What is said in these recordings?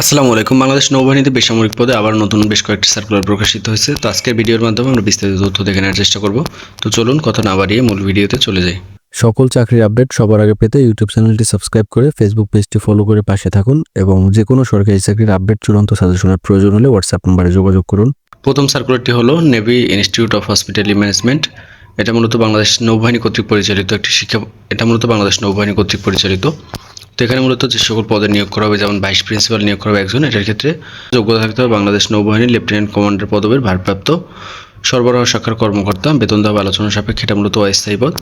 আসসালামু আলাইকুম। বাংলাদেশ নৌবাহিনীতে বেসামরিক পদে আবার নতুন বেশ কয়েকটি সার্কুলার প্রকাশিত হয়েছে। তো আজকের ভিডিওর মাধ্যমে আমরা বিস্তারিত তথ্য দেখে নেওয়ার চেষ্টা করব। তো চলুন কথা না বাড়িয়ে মূল ভিডিওতে চলে যাই। সকল চাকরির আপডেট সবার আগে পেতে ইউটিউব চ্যানেলটি সাবস্ক্রাইব করে ফেসবুক পেজটি ফলো করে পাশে থাকুন এবং যে কোনো সরকারি চাকরির আপডেট চূড়ান্ত সাজেশনের প্রয়োজন হলে হোয়াটসঅ্যাপ নম্বরে যোগাযোগ করুন। প্রথম সার্কুলারটি হলো Navy Institute of Hospitality Management এটা মূলত বাংলাদেশ নৌবাহিনী কর্তৃক পরিচালিত একটি শিক্ষা এটা মূলত বাংলাদেশ নৌবাহিনী কর্তৃক পরিচালিত। তো এখানে মূলত যে সকল পদে নিয়োগ করা হবে, যেমন ভাইস প্রিন্সিপাল নিয়োগ করা হবে একজন, এটার ক্ষেত্রে যোগ্যতা থাকতে হবে বাংলাদেশ নৌবাহিনী লেফটেন্যান্ট কমান্ডার পদবীর ভারপ্রাপ্ত সরবরাহ শাখার কর্মকর্তা, বেতন দেওয়া আলোচনা সাপেক্ষে, এটা মূলত অস্থায়ী পদ।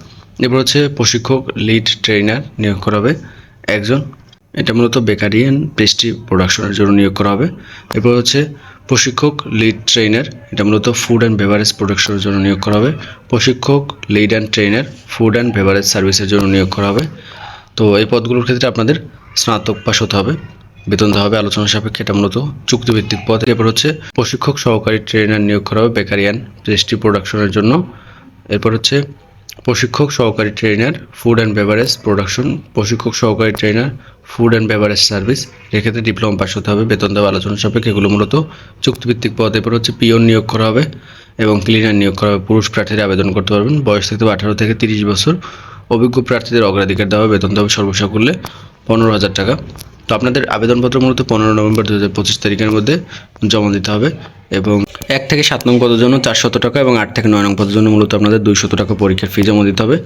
এরপর হচ্ছে প্রশিক্ষক, লিড ট্রেনার নিয়োগ করা হবে একজন, এটা মূলত বেকারি অ্যান্ড পেস্ট্রি প্রোডাকশনের জন্য নিয়োগ করা হবে। এরপর হচ্ছে প্রশিক্ষক, লিড ট্রেনার এটা মূলত ফুড অ্যান্ড বেভারেজ প্রোডাকশনের জন্য নিয়োগ করা হবে। প্রশিক্ষক, lead and trainer food and beverage সার্ভিসের জন্য নিয়োগ করা হবে। তো এই পদগুলোর ক্ষেত্রে আপনাদের স্নাতক পাস হতে হবে। বেতন দেওয়া হবে আলোচনা সাপেক্ষে, এটা মূলত চুক্তিভিত্তিক পদ। এরপর হচ্ছে প্রশিক্ষক সহকারী ট্রেনার নিয়োগ করা হবে বেকারি অ্যান্ড পেস্ট্রি প্রোডাকশনের জন্য। এরপর হচ্ছে প্রশিক্ষক সহকারী trainer food and beverage production প্রশিক্ষক সহকারী trainer food and beverage service এক্ষেত্রে ডিপ্লোমা পাস হতে হবে, বেতন দেওয়া আলোচনা সাপেক্ষে, এগুলো মূলত চুক্তিভিত্তিক পদ। এরপর হচ্ছে পিওন নিয়োগ করা হবে এবং ক্লিনার নিয়োগ করা হবে। পুরুষ প্রার্থীরা আবেদন করতে পারবেন। বয়স থাকতে আঠারো থেকে তিরিশ বছর। অভিজ্ঞ প্রার্থীদের অগ্রাধিকার দেওয়া বেতন দেওয়া হবে সর্বসাকুল্যে পনেরো হাজার টাকা। তো আপনাদের আবেদনপত্র মূলত পনেরো নভেম্বর দু হাজার পঁচিশ তারিখের মধ্যে জমা দিতে হবে এবং এক থেকে সাত নং পদের জন্য চারশত টাকা এবং আট থেকে নয় নং পদের জন্য মূলত আপনাদের দুইশত টাকা পরীক্ষার ফি জমা দিতে হবে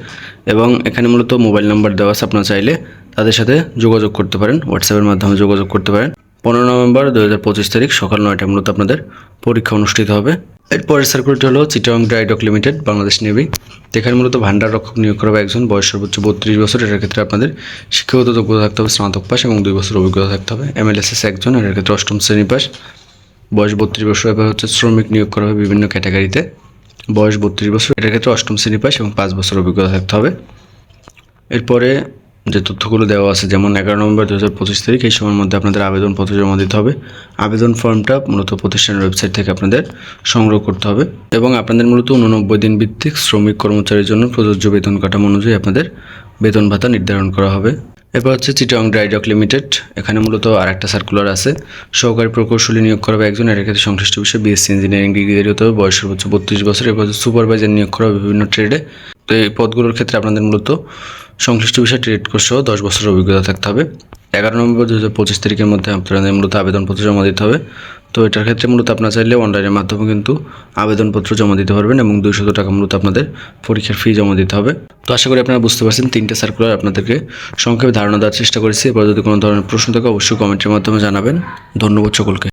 এবং এখানে মূলত মোবাইল নাম্বার দেওয়া আছে আপনারা চাইলে তাদের সাথে যোগাযোগ করতে পারেন হোয়াটসঅ্যাপের মাধ্যমে যোগাযোগ করতে পারেন। পনেরো নভেম্বর দু হাজার পঁচিশ তারিখ সকাল নয়টায় মূলত আপনাদের পরীক্ষা অনুষ্ঠিত হবে। এরপরের সার্কুলটি হলো Chittagong Dry Dock Limited Bangladesh Navy এখানে মূলত ভান্ডার রক্ষক নিয়োগ করা হবে একজন, বয়স সর্বোচ্চ বত্রিশ বছর, এটার ক্ষেত্রে আপনাদের শিক্ষাগত যোগ্যতা থাকতে হবে, স্নাতক পাস এবং দুই বছর অভিজ্ঞতা থাকতে হবে। এমএলএসএস একজন, এটার ক্ষেত্রে অষ্টম শ্রেণি পাস বয়স বত্রিশ বছর এবার হচ্ছে শ্রমিক নিয়োগ করা হবে বিভিন্ন ক্যাটাগরিতে। বয়স বত্রিশ বছর, এটার ক্ষেত্রে অষ্টম শ্রেণি পাস এবং পাঁচ বছর অভিজ্ঞতা থাকতে হবে। এরপরে যে তথ্যগুলো দেওয়া আছে, যেমন এগারো নভেম্বর দু হাজার পঁচিশ তারিখ, এই সময়ের মধ্যে আপনাদের আবেদনপত্র জমা দিতে হবে। আবেদন ফর্মটা মূলত প্রতিষ্ঠানের ওয়েবসাইট থেকে আপনাদের সংগ্রহ করতে হবে এবং আপনাদের মূলত উননব্বই দিন ভিত্তিক শ্রমিক কর্মচারীর জন্য প্রযোজ্য বেতন কাঠামো অনুযায়ী আপনাদের বেতন ভাতা নির্ধারণ করা হবে। এরপর হচ্ছে চিটং ড্রাইডক লিমিটেড এখানে মূলত আর একটা সার্কুলার আছে। সহকারী প্রকৌশলী নিয়োগ করা হবে একজন, এর ক্ষেত্রে সংশ্লিষ্ট বিষয়ে বিএসসি ইঞ্জিনিয়ারিং ডিগ্রি হতে হবে বয়স সর্বোচ্চ বত্রিশ বছর। এরপর সুপারভাইজার নিয়োগ করা হবে বিভিন্ন ট্রেডে এই পদগুলোর ক্ষেত্রে আপনাদের মূলত সংশ্লিষ্ট বিষয়ে ট্রেড কোর্স সহ দশ বছরের অভিজ্ঞতা থাকতে হবে। এগারো নভেম্বর দু হাজার পঁচিশ তারিখের মধ্যে আপনাদের মূলত আবেদনপত্র জমা দিতে হবে। তো এটার ক্ষেত্রে মূলত আপনারা চাইলে অনলাইনের মাধ্যমে কিন্তু আবেদনপত্র জমা দিতে পারবেন এবং দুইশত টাকা মূলত আপনাদের পরীক্ষার ফি জমা দিতে হবে। তো আশা করি আপনারা বুঝতে পারছেন তিনটে সার্কুলার আপনাদেরকে সংক্ষেপে ধারণা দেওয়ার চেষ্টা করেছি। এবার যদি কোনো ধরনের প্রশ্ন থাকে অবশ্যই কমেন্টের মাধ্যমে জানাবেন। ধন্যবাদ সকলকে।